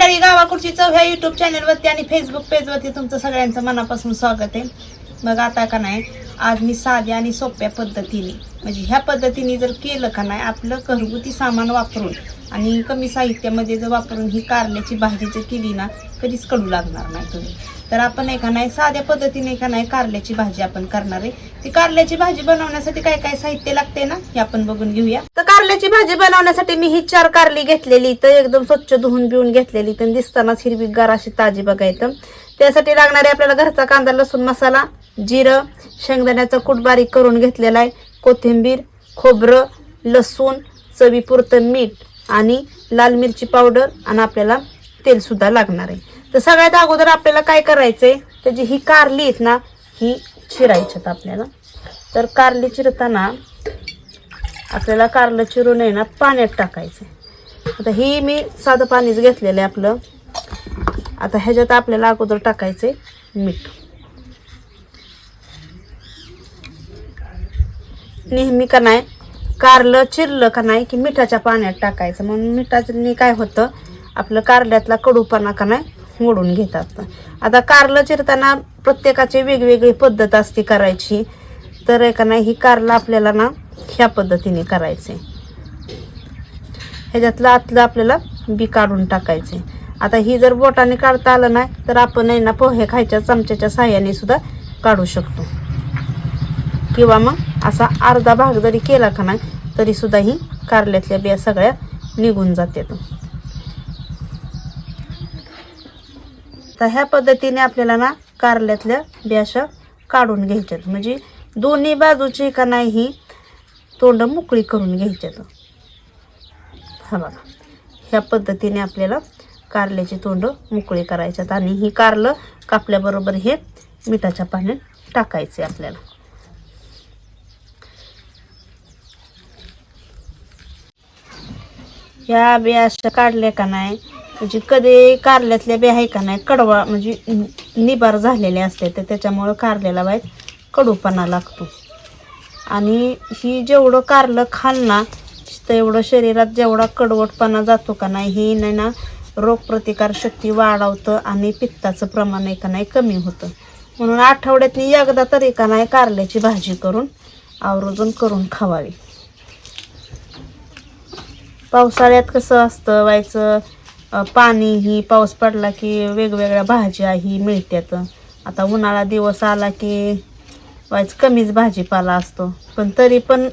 मंडळी गावाकडची चव ह्या युट्यूब चॅनलवरती आणि फेसबुक पेजवरती तुमचं सगळ्यांचं मनापासून स्वागत आहे. मग आता का नाही आज मी साध्या आणि सोप्या पद्धतीने म्हणजे ह्या पद्धतीने जर केलं का नाही आपलं घरगुती सामान वापरून आणि कमी साहित्यामध्ये जर वापरून ही कारल्याची भाजी जर केली ना कधीच कडू लागणार नाही तुम्ही. तर आपण आहे का नाही साध्या पद्धतीने का नाही कारल्याची भाजी आपण करणार आहे. ती कारल्याची भाजी बनवण्यासाठी काय काय साहित्य लागते ना हे आपण बघून घेऊया. तर कारल्याची भाजी बनवण्यासाठी मी ही चार कारली घेतलेली तर एकदम स्वच्छ धुवून बिवून घेतलेली तर दिसतानाच हिरवीगार अशी ताजी बघायचं त्यासाठी लागणारे आपल्याला घरचा कांदा लसूण मसाला जिरं शेंगदाण्याचा कूट बारीक करून घेतलेला आहे. कोथिंबीर खोबरं लसूण चवीपुरतं मीठ आणि लाल मिरची पावडर आणि आपल्याला तेलसुद्धा लागणार आहे. तर सगळ्यात अगोदर आपल्याला काय करायचं आहे त्याची ही कारली आहेत ना ही चिरायच्यात आपल्याला. तर कारली चिरताना आपल्याला कारलं चिरून आहे ना पाण्यात टाकायचं आता ही मी साधं पाणीच घेतलेलं आहे आपलं. आता ह्याच्यात आपल्याला अगोदर टाकायचं आहे मीठ. नेहमी का नाही कारलं चिरलं का नाही की मिठाच्या पाण्यात टाकायचं. म्हणून मिठाने काय होतं आपलं कारल्यातला कडूपणा का नाही मोडून घेतात. आता कारलं चिरताना प्रत्येकाची वेगवेगळी पद्धत असते करायची. तर आहे का नाही ही कारलं आपल्याला ना ह्या पद्धतीने करायचे. ह्याच्यातलं आतलं आपल्याला बी काढून टाकायचे. आता ही जर बोटाने काढता आलं नाही तर आपण आहे ना पोहे खायच्या चमच्याच्या साह्याने सुद्धा काढू शकतो. किंवा मग असा अर्धा भाग जरी केला का नाही तरी सुद्धा ही कारल्यातल्या बिया सगळ्या निघून जातात. तर ह्या पद्धतीने आपल्याला ना कारल्यातल्या बियाशा काढून घ्यायच्यात. म्हणजे दोन्ही बाजूची का नाही ही तोंड मोकळी करून घ्यायच्यात. हा बघा. ह्या पद्धतीने आपल्याला कारल्याची तोंड मोकळी करायच्यात आणि ही कारलं कापल्याबरोबर हे मिठाच्या पाण्यात टाकायचे आपल्याला. ह्या बिया अशा काढल्या का नाही? म्हणजे कधी कारल्यातल्या बिया आहे का नाही? कडवा म्हणजे निबार झालेल्या असते तर त्याच्यामुळं कारल्याला बाय कडूपणा लागतो. आणि ही जेवढं कारलं खाल ना तेवढं शरीरात जेवढा कडवटपणा जातो का नाही ही नाही ना रोगप्रतिकार शक्ती वाढवतं आणि पित्ताचं प्रमाण आहे का नाही कमी होतं. म्हणून आठवड्यातनी एकदा तरी का नाही कारल्याची भाजी करून आवर्जून करून खावावी. पावसाळ्यात कसं असतं व्हायचं? पाणी ही पाऊस पडला की वेगवेगळ्या भाज्या ही मिळतात आता उन्हाळा दिवस आला की व्हायचं कमीच भाजीपाला असतो. पण तरी पण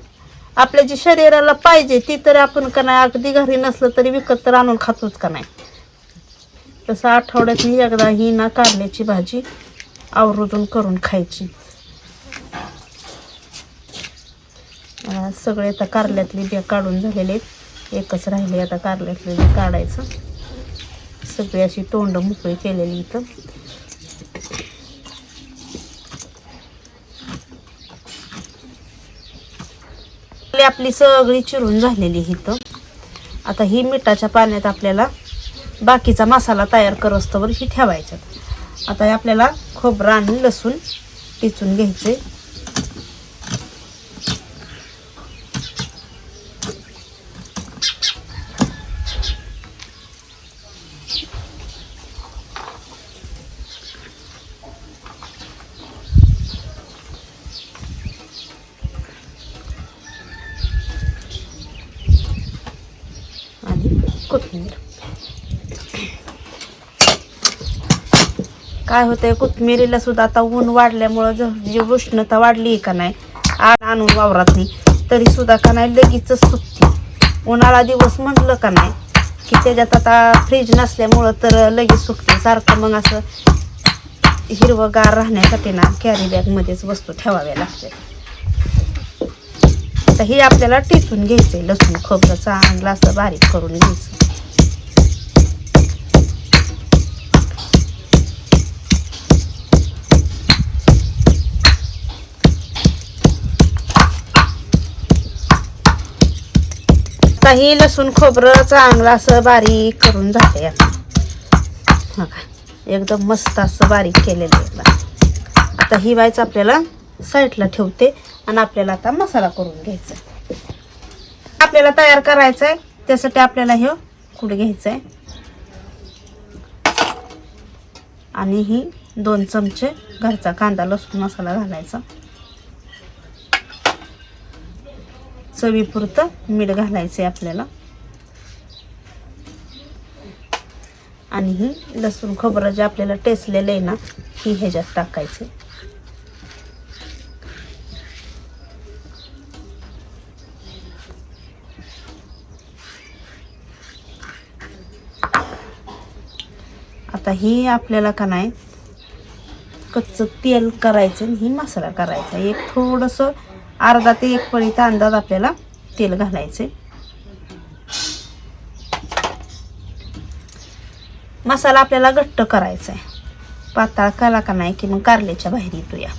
आपल्या जी शरीराला पाहिजे ती तरी आपण का नाही अगदी घरी नसलं तरी विकत तर आणून खातोच का नाही? तसं आठवड्यात एकदा ही ना कारल्याची भाजी आवर्जून करून खायची. सगळे आता कारल्यातली बिया काढून झालेले आहेत. एकच राहिले आता कारल्यातलं काढायचं. सगळी अशी तोंड मोकळी केलेली इथं. आपली आपली सगळी चिरून झालेली इथं. आता ही मिठाच्या पाण्यात आपल्याला बाकीचा मसाला तयार करस्तवर ही ठेवायच्यात. आता हे आपल्याला खोबरं आणि लसूण टिचून घ्यायचे आणि कोथिंबीर काय होतंय कोथमिरीला सुद्धा आता ऊन वाढल्यामुळं जी उष्णता वाढली का नाही आण आणून वावरात नाही तरी सुद्धा का नाही लगेच सुकते. उन्हाळा दिवस म्हटलं का नाही की त्याच्यात आता फ्रीज नसल्यामुळं तर लगेच सुकते. सारखं मग असं हिरवंगार राहण्यासाठी ना कॅरी बॅगमध्येच वस्तू ठेवाव्या लागते तर हे आपल्याला टिचून आहे लसूण खोबरं चांगलं असं बारीक करून घ्यायचं. आताही लसूण खोबरं चांगलं असं बारीक करून झाले एकदम मस्त असं बारीक केलेलं आहे आता ही वायच आपल्याला साईडला ठेवते आणि आपल्याला आता मसाला करून घ्यायचा आपल्याला तयार करायचं आहे त्यासाठी आपल्याला हे कुठं घ्यायचं आहे? आणि ही दोन चमचे घरचा कांदा लसूण मसाला घालायचा. चवीपुरतं मीठ घालायचं आहे आपल्याला. आणि ही लसूण खोबरं जे आपल्याला टेचलेलं आहे ना ही ह्याच्यात टाकायचे. आता ही आपल्याला का नाही कच्चं तेल करायचं आणि ही मसाला करायचा. एक थोडंसं अर्धा ते एक पळीचा अंदाज आपल्याला तेल घालायचं मसाला आपल्याला घट्ट करायचा आहे पातळ कला का नाही की मग कारल्याच्या बाहेर येतो या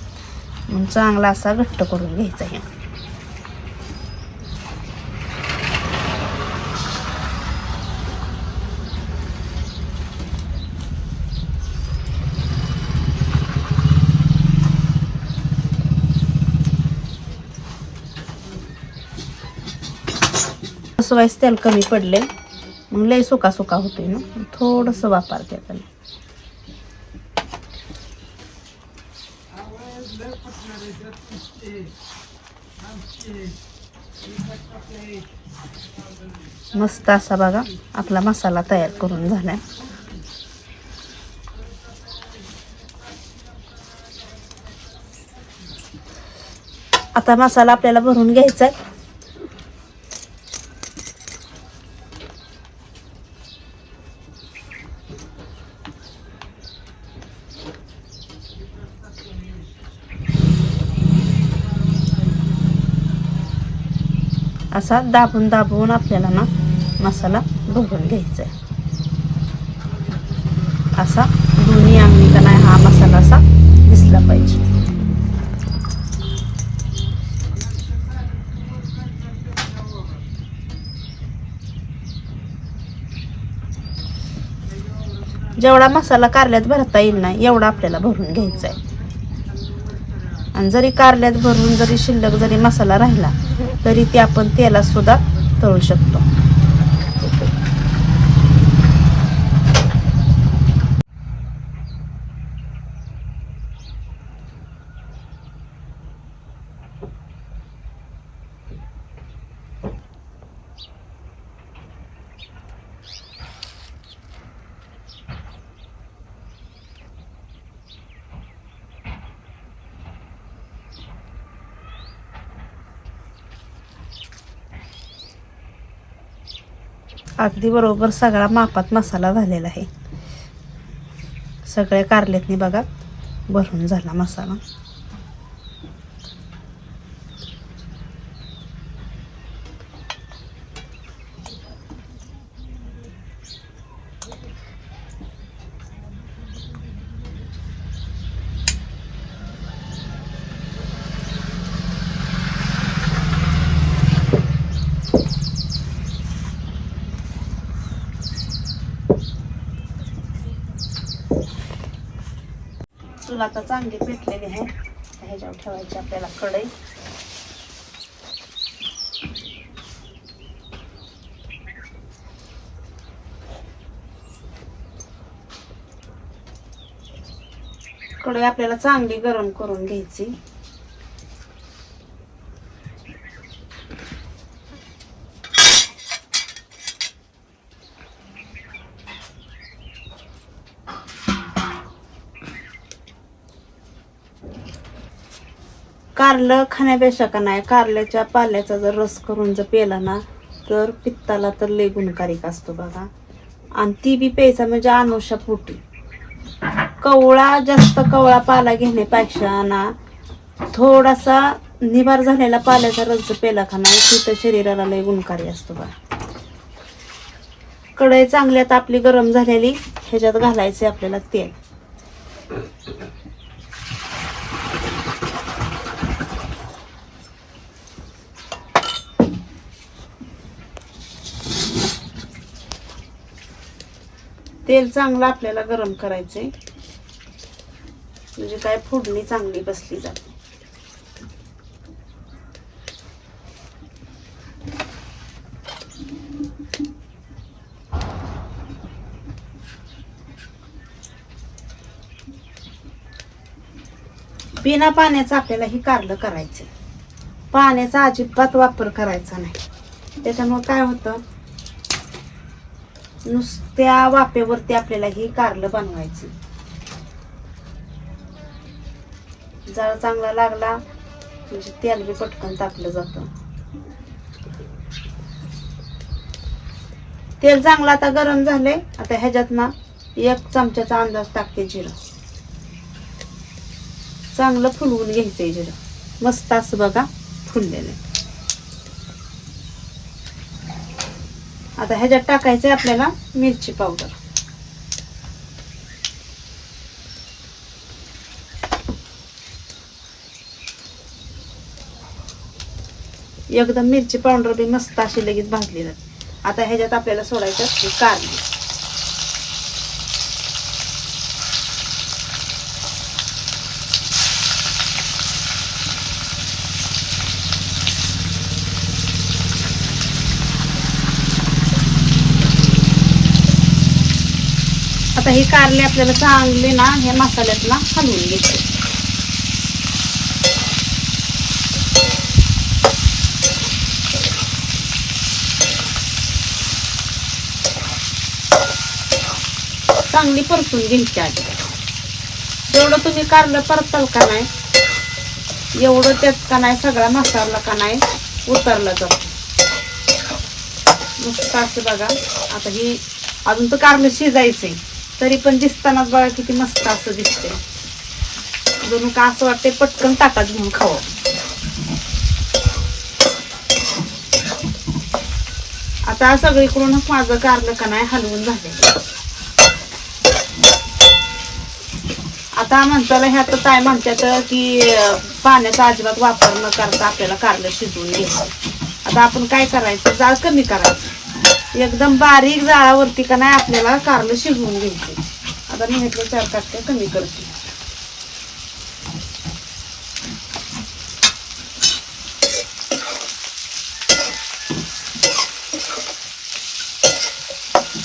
मग चांगला असा घट्ट करून घ्यायचा आहे असं व्हायचं तेल कमी पडले. मग लय सुका सुका होते ना. थोडंसं वापरते त्याला. मस्त असा बघा आपला मसाला तयार करून झालाय. आता मसाला आपल्याला भरून घ्यायचा आहे असा दाबून दाबून आपल्याला ना मसाला भरून घ्यायचा आहे. असा दोन्ही आम्ही का नाही हा मसाला असा दिसला पाहिजे. जेवढा मसाला कारल्यात भरता येईल ना एवढा आपल्याला भरून घ्यायचा आहे. आणि जरी कारल्यात भरून जरी शिल्लक जरी मसाला राहिला तरी ते आपण तेलात सुद्धा तळू शकतो. अगदी बरोबर सगळा मापात मसाला झालेला आहे. सगळ्या कारल्यातनी बघा भरून झाला मसाला. तुला आता चांगली पेटलेली आहे. ह्याच्यावर ठेवायची आपल्याला कढई. कढई आपल्याला चांगली गरम करून घ्यायची. कारलं खाण्यापेक्षा का नाही कारल्याच्या पाल्याचा जर रस करून जर पेला ना तर पित्ताला तर लय गुणकारिक असतो बघा. आणि ती बी प्यायचा म्हणजे अनुषा पोटी. कवळा जास्त कवळा पाला घेण्यापेक्षा ना थोडासा निभार झालेला पाल्याचा रस जर पेला का नाही तिथं शरीराला लय गुणकारी असतो बघा. कढई चांगल्यात आपली गरम झालेली ह्याच्यात घालायचे आपल्याला तेल. तेल चांगलं आपल्याला गरम करायचंय. म्हणजे काय फोडणी चांगली बसली जाते. बिना पाण्याचं आपल्याला हे कारलं करायचं पाण्याचा अजिबात वापर करायचा नाही. त्याच्यामुळे काय होतं? नुसत्या वाफेवरती आपल्याला हे कारलं बनवायचं. जाळ चांगला लागला म्हणजे तेल बी पटकन टाकलं जातं. तेल चांगलं आता गरम झालंय आता ह्याच्यात ना एक चमच्याचा अंदाज टाकते जिरं. चांगलं फुलवून घ्यायचंय जिरं. मस्त असं बघा फुललेलं आता ह्याच्यात टाकायचं आहे आपल्याला मिरची पावडर. एकदम मिरची पावडर बी मस्त अशी लगेच भाजली जाते. आता ह्याच्यात आपल्याला सोडायचं असते कारली. आता हे कारले आपल्याला चांगले ना ह्या मसाल्यात ना हलवून घ्यायचे चांगली परतून घ्यायची आधी. जेवढं तुम्ही कारलं परताल का नाही एवढं त्यात का नाही सगळा मसाला का नाही उतरला जातो. मस्त असं बघा आता ही अजून तर कारलं शिजायचं आहे तरी पण दिसतानाच बघा किती मस्त असं दिसते जणू का असं वाटते पटकन ताटात घेऊन खावं. आता सगळीकडूनच माझं कारलं का नाही हलवून झालेलं आता म्हणताला ह्यात काय म्हणतात की पाण्याचा अजिबात वापर न करता आपल्याला कारलं शिजवून घ्यायचं. आता आपण काय करायचं? जाळ कमी करायचं. एकदम बारीक जाळावरती का नाही आपल्याला कारलं शिजवून घ्यायचे. आता मी ह्यातले चार टाकते कमी करते.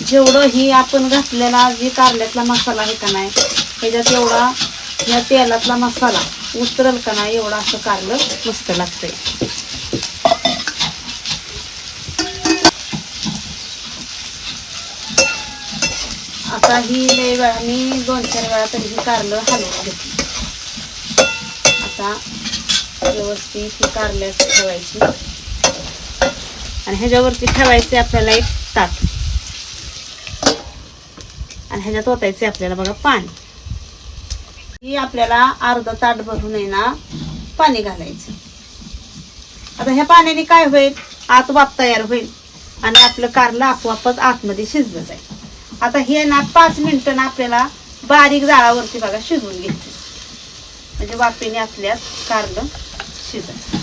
जेवढं ही आपण घातलेला जे कारल्यातला मसाला आहे का नाही ह्याच्यात एवढा या तेलातला मसाला उतरल का नाही एवढा असं कारलं मस्त लागतंय. आता ही लय वेळा मी दोन चार वेळा तरी ही कारलं हलवून घेतली. आता व्यवस्थित ही कारले ठेवायची. आणि ह्याच्यावरती ठेवायचे आपल्याला एक ताट. आणि ह्याच्यात ओतायचे आपल्याला बघा पाणी. ही आपल्याला अर्धा ताट भरून आहे ना पाणी घालायचं. आता ह्या पाण्याने काय होईल? आत वाप तयार होईल. आणि आपलं कारलं आपोआपच आतमध्ये शिजलं जाईल. आता हे ना पाच मिनिटं ना आपल्याला बारीक जाळावरती बघा शिजवून घ्यायचं. म्हणजे वाफेने आपल्यात कारलं शिजत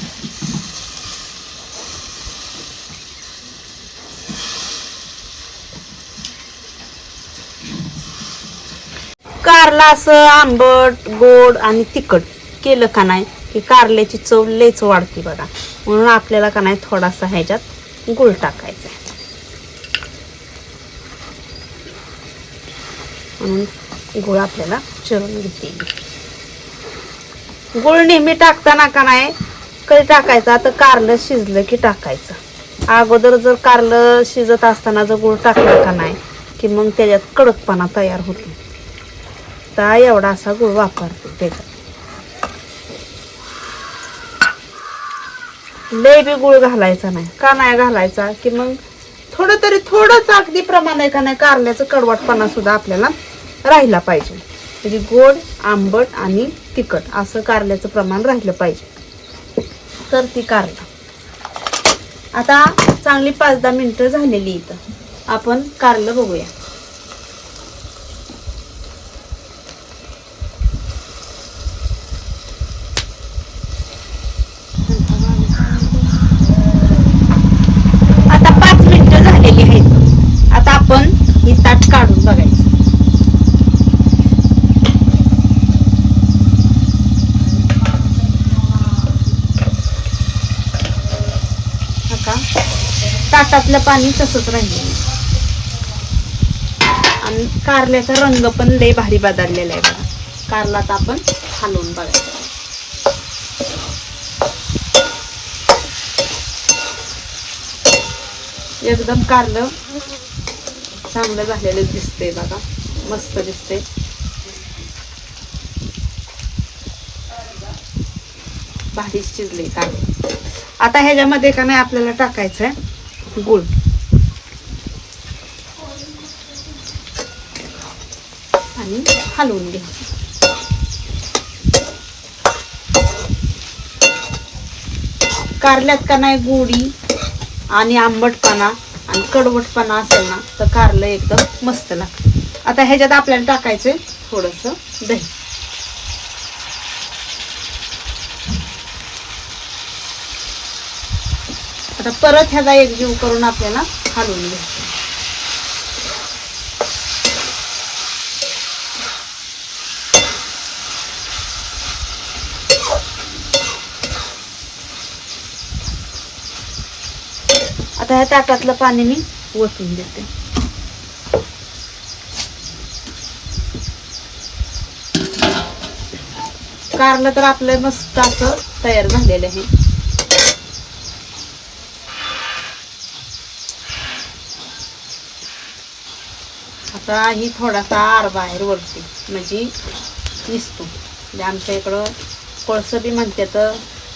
कारला असं आंबट गोड आणि तिखट केलं का नाही की कारल्याची चव लेच वाढते बघा. म्हणून आपल्याला का नाही थोडासा ह्याच्यात गुळ टाकायचा आहे. म्हणून गुळ आपल्याला चिरून घेते. गुळ नेहमी टाकताना का नाही कधी टाकायचा? तर कारलं शिजलं की टाकायचं. अगोदर जर कारलं शिजत असताना जर गुळ टाकला का नाही की मग त्याच्यात कडकपणा तयार होतो. तर एवढा असा गुळ वापरतो त्याच्यात लय बी गुळ घालायचा नाही. का नाही घालायचा? की मग थोडं तरी थोडंच अगदी प्रमाण आहे का नाही कारल्याचं कडवटपणा सुद्धा आपल्याला राहिला पाहिजे. म्हणजे गोड आंबट आणि तिखट असं कारल्याचं प्रमाण राहिलं पाहिजे. तर ती कारला. आता चांगली पाच दहा मिनटं झालेली इथं. आपण कारलं बघूया. ताटातलं पाणी तसंच राहिलेलं आणि कारल्याचा रंग पण लय भारी बदललेला आहे बघा. कारला तर आपण हलवून बघायचं. एकदम कारलं चांगलं झालेलं दिसते बघा. मस्त दिसतंय. भारी शिजले कारलं. आता ह्याच्यामध्ये का नाही आपल्याला टाकायचं आहे गुळ आणि हलवून घ्यायचं कारल्यात का नाही गोडी आणि आंबटपणा आणि कडवटपणा असेल ना तर कारलं एकदम मस्त लागतं. आता ह्याच्यात आपल्याला टाकायचं थोडंसं दही. आता परत ह्याचा एक जीव करून आपल्याला हलवून घ्यायचं. आता ह्या ताटातलं पाणी मी ओतून देते. कारलं तर आपलं मस्त असं तयार झालेलं आहे. आता ही थोडासा आर बाहेर वरती म्हणजे इसतो. म्हणजे आमच्या इकडं कोळसं बी म्हणतात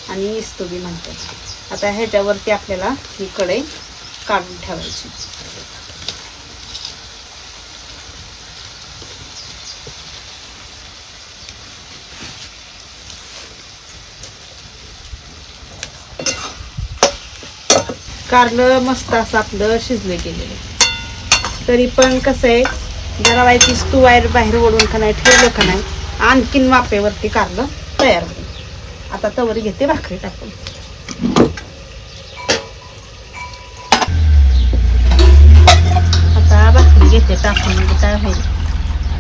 आणि इस्तो बी म्हणतात. आता ह्याच्यावरती आपल्याला ही कढई काढून ठेवायची. कारलं मस्त असं आपलं शिजलं गेलेलं तरी पण कसं आहे जरा वायची तू वायर बाहेर ओढून का नाही ठेवलं का नाही? आणखीन वाफेवरती कारलं तयार होईल. आता तवर घेते भाकरी टाकून. आता भाकरी घेते टाकून म्हणजे काय होईल?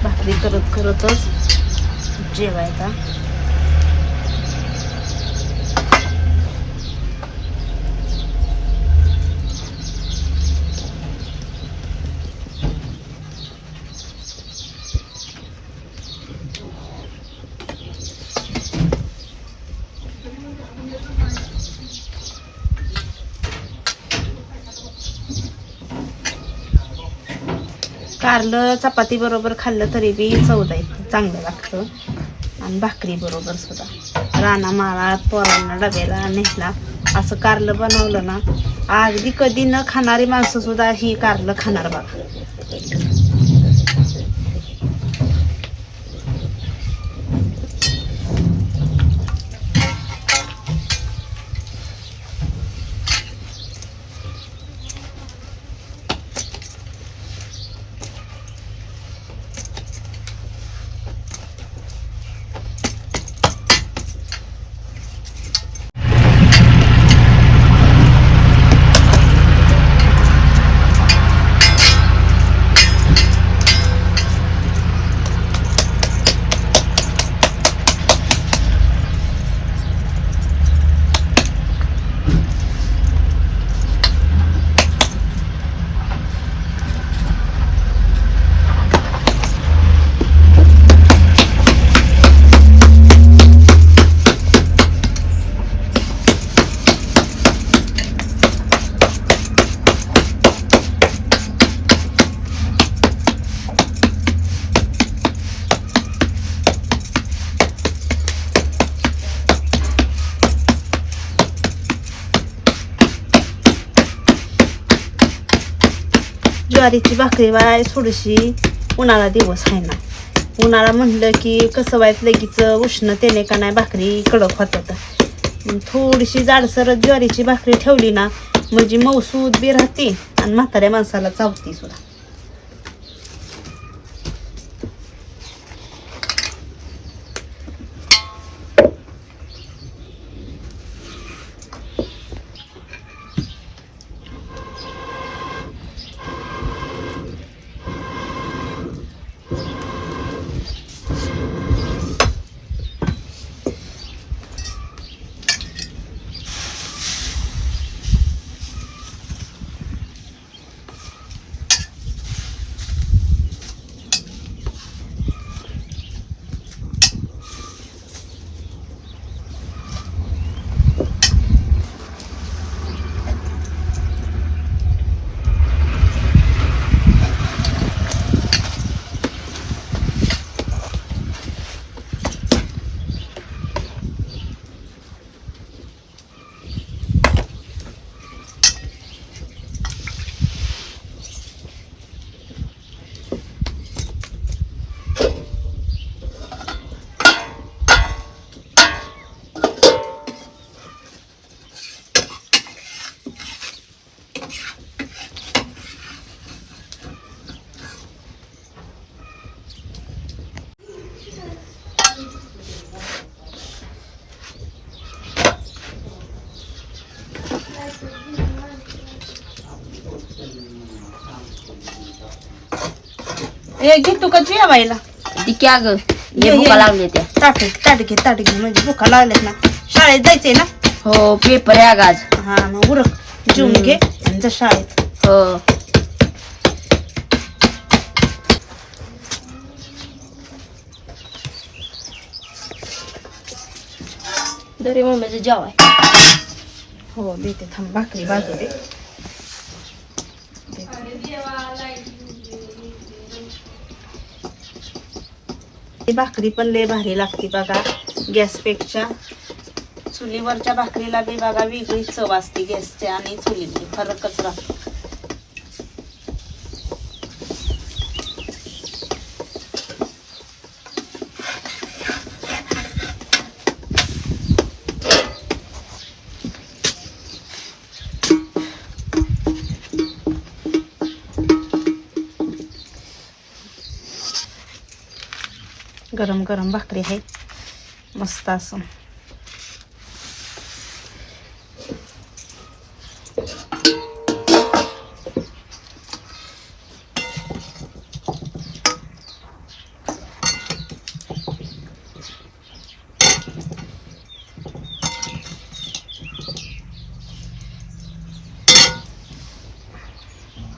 भाकरी करत करतच जेवायचा. कारलं चपाती बरोबर खाल्लं तरी बी चवदाय चांगलं लागतं. आणि भाकरी बरोबर सुद्धा. राणा माळा पोरांना डब्याला नेला. असं कारलं बनवलं ना अगदी कधी न खाणारी माणसं सुद्धा ही कारलं खाणार बघा. ज्वारीची भाकरी बाय थोडीशी उन्हाळा दिवस आहे ना. उन्हाळा म्हटलं की कसं वाईत लगेच उष्णतेने का नाही भाकरी कडक होतात. थोडीशी जाडसर ज्वारीची भाकरी ठेवली ना म्हणजे मौसूद बी राहते आणि म्हाताऱ्या माणसाला चावती सुद्धा. हे घे तू का जेवायला ती क्या ग? ये, भुका ये. लागले त्या. ताट ताट घे ताट घे म्हणजे भुका लागल्यात ना. शाळेत जायचंय ना? हो पेपर आहे आज. हा मग उरक जेवून घे आणि जा शाळेत. हो. तरी मम्मीचं जेवाय. हो देते थांब भाकरी बाजू दे. ही भाकरी पण लय भारी लागते बघा. गॅसपेक्षा. चुलीवरच्या भाकरीला बी बघा वेगळी चव असते गॅसच्या आणि चुलीची. फरकच राहतो. गरम गरम भाकरी आहे. मस्त असं.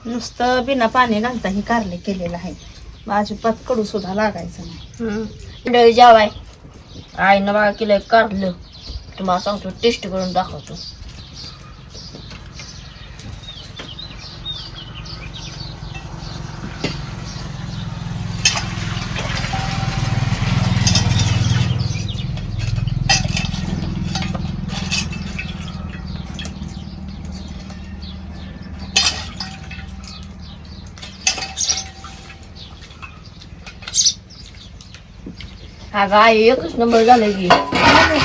नुसतं बिना पाणी घालता ही कारले केलेलं आहे. अजिबात कडू सुद्धा लागायचं नाही. मंडळी जेवाय. आईनं बघा केलं काढलं तुम्हाला सांगतो टेस्ट करून दाखवतो. हा गाय एकच नंबर झालं की.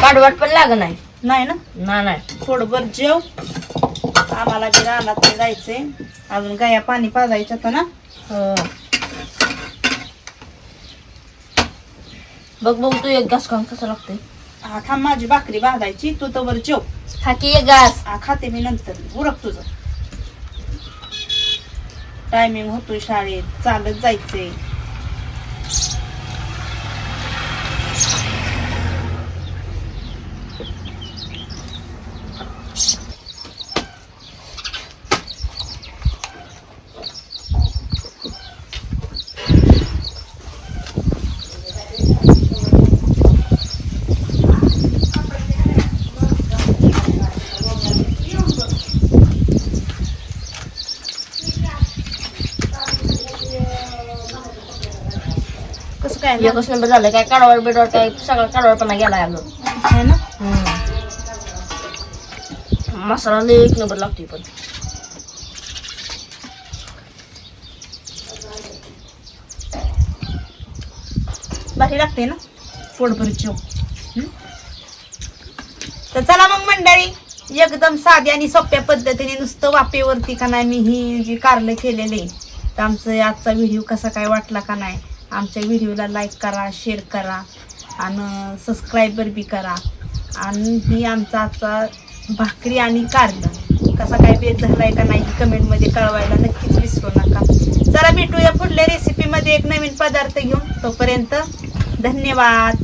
काढवाट पण लाग नाही. नाही ना? ना नाही. थोडंभर जेव. आम्हाला बी रानात ते जायचंय. अजून गाया पाणी पाजायचं होतं ना? हो. बघ बघ तू एक घास खाऊन कसं लागतंय. हा थांब माझी भाकरी बांधायची तू तर जेव. हा की एक घास. हा खाते मी नंतर. उरक तुझं. टायमिंग होतोय शाळेत. चालत जायचंय. एकच नंबर झालं काय काढवाड बिडवाड काय सगळं काढवाडपणा गेला ना? मसाला लय एक नंबर लागतोय पण. भारी लागते ना? पोटभर जेव हं? तर चला मग मंडळी एकदम साध्या आणि सोप्या पद्धतीने नुसतं वाफेवरती का नाही मी ही जी कारलं केलेले तर आमचं आजचा व्हिडिओ कसा काय वाटला का नाही आमच्या व्हिडिओला लाईक करा शेअर करा आणि सबस्क्रायबर बी करा. आणि ही आमचा आजचा भाकरी आणि कारलं. कसा काय बेत आहे का नाही कमेंटमध्ये कळवायला नक्कीच विसरू नका. चला भेटूया पुढल्या रेसिपीमध्ये एक नवीन पदार्थ घेऊन. तोपर्यंत धन्यवाद.